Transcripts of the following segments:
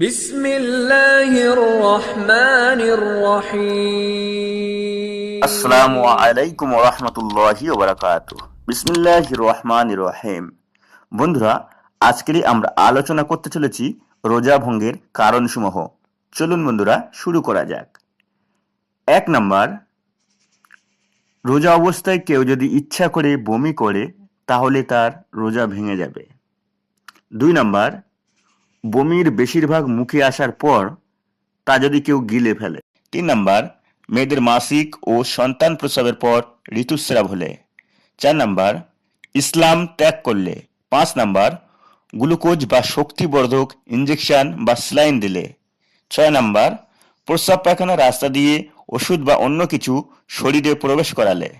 বন্ধুরা আমরা আলোচনা করতে চলেছি রোজা ভঙ্গের কারণসমূহ। চলুন বন্ধুরা, শুরু করা যাক। এক নম্বর, রোজা অবস্থায় কেউ যদি ইচ্ছা করে বমি করে, তাহলে তার রোজা ভেঙে যাবে। দুই নাম্বার বমির বেশিরভাগ মুখে আসার পর তা যদি কেউ গিলে ফেলে। তিন নাম্বার, মেয়েদের মাসিক ও সন্তান প্রসবের পর ঋতুস্রাব হলে। চার নাম্বার, ইসলাম ত্যাগ করলে। পাঁচ নাম্বার, গ্লুকোজ বা শক্তিবর্ধক ইঞ্জেকশন বা স্লাইন দিলে। ছয় নাম্বার, প্রস্রাব পায়খানা রাস্তা দিয়ে ওষুধ বা অন্য কিছু শরীরে প্রবেশ করালে।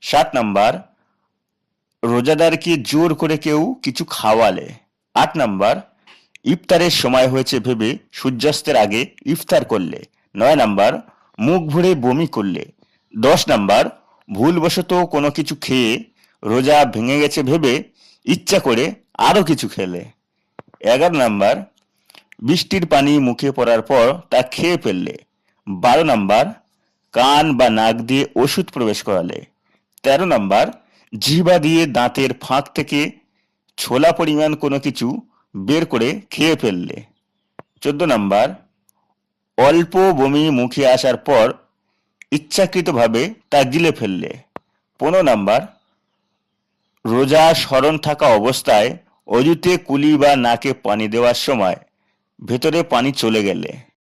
সাত নাম্বার, রোজাদারকে জোর করে কেউ কিছু খাওয়ালে। আট নাম্বার ইফতারের সময় হয়েছে ভেবে সূর্যাস্তের আগে ইফতার করলে। নয় নাম্বার, মুখ ভরে বমি করলে। দশ নাম্বার, ভুলবশত কোনো কিছু খেয়ে রোজা ভেঙে গেছে ভেবে ইচ্ছা করে আরও কিছু খেলে। এগারো নাম্বার, বৃষ্টির পানি মুখে পড়ার পর তা খেয়ে ফেললে। বারো নাম্বার, কান বা নাক দিয়ে ওষুধ প্রবেশ করালে। তেরো নাম্বার, জিহ্বা দিয়ে দাঁতের ফাঁক থেকে ছোলা পরিমাণ কোনো কিছু বের করে খেয়ে ফেললে। চোদ্দ নাম্বার, অল্প বমি মুখে আসার পর ইচ্ছাকৃতভাবে তা গিলে ফেললে। পনেরো নাম্বার, রোজা স্মরণ থাকা অবস্থায় অজুতে কুলি বা নাকে পানি দেওয়ার সময় ভেতরে পানি চলে গেলে।